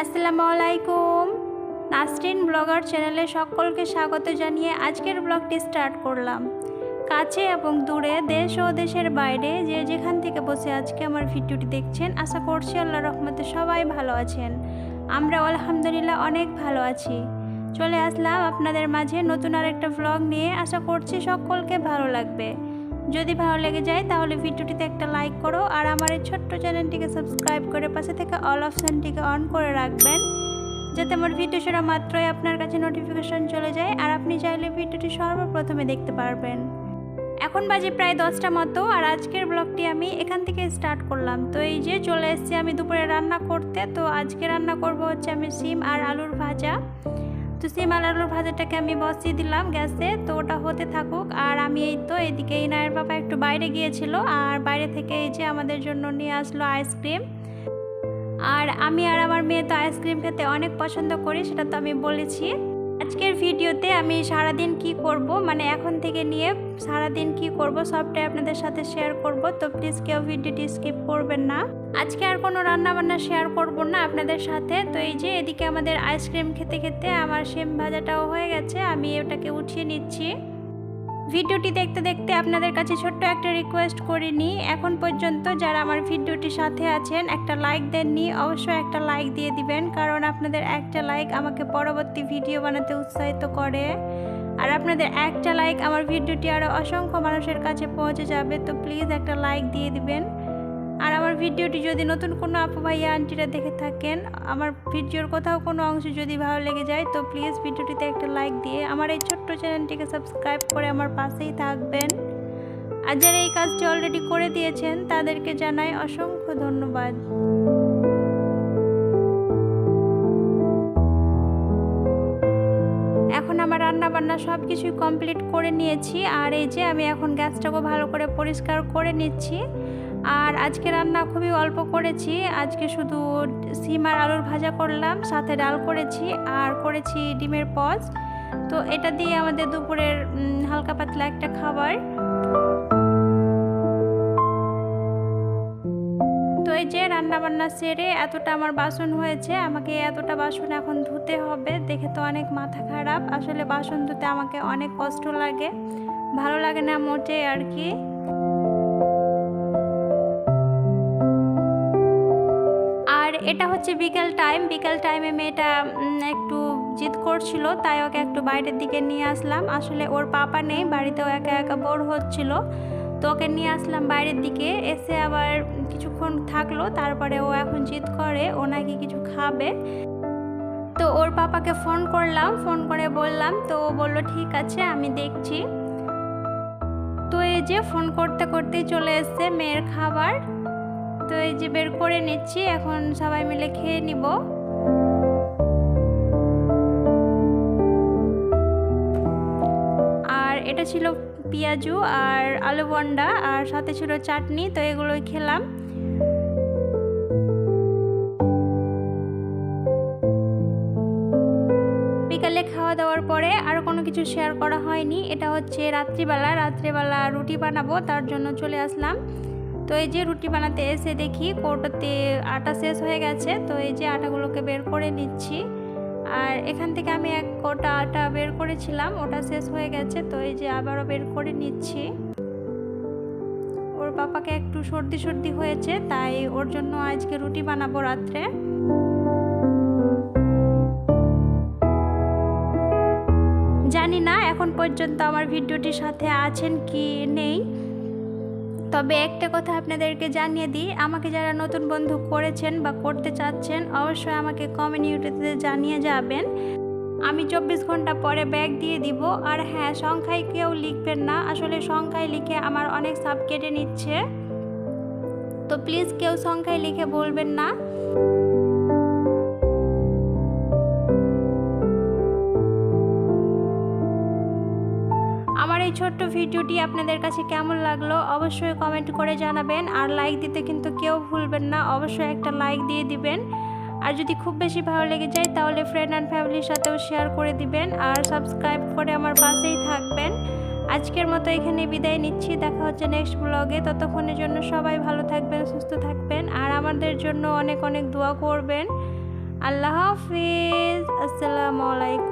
আসসালামু আলাইকুম নাসরিন ব্লগার চ্যানেলে সকলকে স্বাগত জানিয়ে আজকের ব্লগটি স্টার্ট করলাম। কাছে এবং দূরে, দেশ ও দেশের বাইরে যে যেখান থেকে বসে আজকে আমার ভিডিওটি দেখছেন, আশা করছি আল্লাহ রহমতে সবাই ভালো আছেন। আমরা আলহামদুলিল্লাহ অনেক ভালো আছি। চলে আসলাম আপনাদের মাঝে নতুন আরেকটা ব্লগ নিয়ে। আশা করছি সকলকে ভালো লাগবে। যদি ভালো লেগে যায় তাহলে ভিডিওটিতে একটা লাইক করো আর আমার এই ছোট্ট চ্যানেলটিকে সাবস্ক্রাইব করে পাশে থেকে অল অপশানটিকে অন করে রাখবেন, যাতে আমার ভিডিও ছাড়া মাত্রই আপনার কাছে নোটিফিকেশন চলে যায় আর আপনি চাইলে ভিডিওটি সর্বপ্রথমে দেখতে পারবেন। এখন বাজে প্রায় দশটা মতো আর আজকের ব্লগটি আমি এখান থেকে স্টার্ট করলাম। তো এই যে চলে এসেছি আমি দুপুরে রান্না করতে, তো আজকে রান্না করব হচ্ছে আমি সিম আর আলুর ভাজা। তো সিম আর আলুর ভাজাটাকে আমি বসিয়ে দিলাম গ্যাসে। তো ওটা হতে থাকুক। আর আমি এই তো এদিকে ইনায়ের বাবা একটু বাইরে গিয়েছিল। আর বাইরে থেকে এই যে আমাদের জন্য নিয়ে আসলো আইসক্রিম। আর আমি আর আমার মেয়ে তো আইসক্রিম খেতে অনেক পছন্দ করি, সেটা তো আমি বলেছি। আজকের ভিডিওতে আমি সারাদিন কি করব? মানে এখন থেকে নিয়ে সারাদিন কি করব? সবটাই আপনাদের সাথে শেয়ার করব, তো প্লিজ কেউ ভিডিওটি স্কিপ করবেন না। আজকে আর কোনো রান্নাবান্না শেয়ার করব না আপনাদের সাথে। তো এই যে এদিকে আমাদের আইসক্রিম খেতে খেতে আমার সেম ভাজাটাও হয়ে গেছে, আমি ওটাকে উঠিয়ে নিচ্ছি। ভিডিওটি দেখতে দেখতে আপনাদের কাছে ছোট্ট একটা রিকোয়েস্ট করে নিই। এখন পর্যন্ত যারা আমার ভিডিওটির সাথে আছেন, একটা লাইক দেননি, অবশ্যই একটা লাইক দিয়ে দিবেন, কারণ আপনাদের একটা লাইক আমাকে পরবর্তী ভিডিও বানাতে উৎসাহিত করে। আর আপনাদের একটা লাইক আমার ভিডিওটি আরও অসংখ্য মানুষের কাছে পৌঁছে যাবে, তো প্লিজ একটা লাইক দিয়ে দিবেন। আর আমার ভিডিওটি যদি নতুন কোনো আপু ভাইয়া আন্টিরা দেখে থাকেন, আমার ভিডিওর কোথাও কোনো অংশ যদি ভালো লেগে যায়, তো প্লিজ ভিডিওটিতে একটা লাইক দিয়ে আমার এই ছোট্ট চ্যানেলটিকে সাবস্ক্রাইব করে আমার পাশেই থাকবেন। আর যারা এই কাজটি অলরেডি করে দিয়েছেন, তাদেরকে জানাই অসংখ্য ধন্যবাদ। এখন আমার রান্না বান্না সব কিছুই কমপ্লিট করে নিয়েছি, আর এই যে আমি এখন গ্যাসটাকে ভালো করে পরিষ্কার করে নিচ্ছি। আর আজকে রান্না খুবই অল্প করেছি। আজকে শুধু সিম আর আলুর ভাজা করলাম, সাথে ডাল করেছি আর করেছি ডিমের পজ। তো এটা দিয়ে আমাদের দুপুরের হালকা পাতলা একটা খাবার। তো এই যে রান্না বান্না সেরে এতটা আমার বাসন হয়েছে, আমাকে এতটা বাসন এখন ধুতে হবে। দেখে তো অনেক মাথা খারাপ। আসলে বাসন ধুতে আমাকে অনেক কষ্ট লাগে। ভালো লাগে না মোটে আর কি। এটা হচ্ছে বিকেল টাইম, বিকেল টাইমে মেয়েটা একটু জিদ করছিল, তাই ওকে একটু বাইরের দিকে নিয়ে আসলাম। আসলে ওর পাপা নেই, বাড়িতেও একা একা বোর হচ্ছিল। তো ওকে নিয়ে আসলাম বাইরের দিকে, এসে আবার কিছুক্ষণ থাকল, তারপরে ও এখন জিদ করে, ও নাকি কিছু খাবে। তো ওর পাপাকে ফোন করলাম, ফোন করে বললাম, তো ও বলল, ঠিক আছে, আমি দেখছি। তো এই যে, ফোন করতে করতেই চলে এসছে মেয়ের খাবার। তো এই যে বের করে নিচ্ছি, এখন সবাই মিলে খেয়ে নিব। আর এটা ছিল পেঁয়াজু আর আলু বন্ডা, আর সাথে ছিল চাটনি, তো এগুলোই খেলাম। বিকালে খাওয়া দাওয়ার পরে আর কোনো কিছু শেয়ার করা হয়নি। এটা হচ্ছে রাত্রিবেলা রাত্রিবেলা রুটি বানাবো, তার জন্য চলে আসলাম। তো এই যে রুটি বানাতে এসে দেখি কৌটোতে আটা শেষ হয়ে গেছে, তো এই যে আটাগুলোকে বের করে নিচ্ছি। আর এখান থেকে আমি এক কৌটা আটা বের করেছিলাম, ওটা শেষ হয়ে গেছে, তো এই যে আবারও বের করে নিচ্ছি। ওর পাপাকে একটু সর্দি সর্দি হয়েছে, তাই ওর জন্য আজকে রুটি বানাবো রাত্রে। জানি না এখন পর্যন্ত আমার ভিডিওটির সাথে আছেন কি নেই। তবে একটা কথা আপনাদেরকে জানিয়ে দিই, আমাকে যারা নতুন বন্ধু করেছেন বা করতে চাচ্ছেন, অবশ্যই আমাকে কমিউনিটিতে জানিয়ে যাবেন। আমি চব্বিশ ঘণ্টা পরে ব্যাগ দিয়ে দিব। আর হ্যাঁ সংখ্যায় কেউ লিখবেন না। আসলে সংখ্যায় লিখে আমার অনেক সাপ কেটে নিচ্ছে। তো প্লিজ কেউ সংখ্যায় লিখে বলবেন না। ছোট্ট ভিডিওটি আপনাদের কাছে কেমন লাগল অবশ্যই কমেন্ট করে জানাবেন। আর লাইক দিতে কিন্তু কেউ ভুলবেন না, অবশ্যই একটা লাইক দিয়ে দিবেন। আর যদি খুব বেশি ভালো লেগে যায় তাহলে ফ্রেন্ড অ্যান্ড ফ্যামিলির সাথেও শেয়ার করে দিবেন আর সাবস্ক্রাইব করে আমার পাশেই থাকবেন। আজকের মতো এখানে বিদায় নিচ্ছি, দেখা হচ্ছে নেক্সট ব্লগে ততক্ষণের জন্য সবাই ভালো থাকবেন, সুস্থ থাকবেন আর আমাদের জন্য অনেক অনেক দোয়া করবেন। আল্লাহ হাফিজ, আসসালামু আলাইকুম।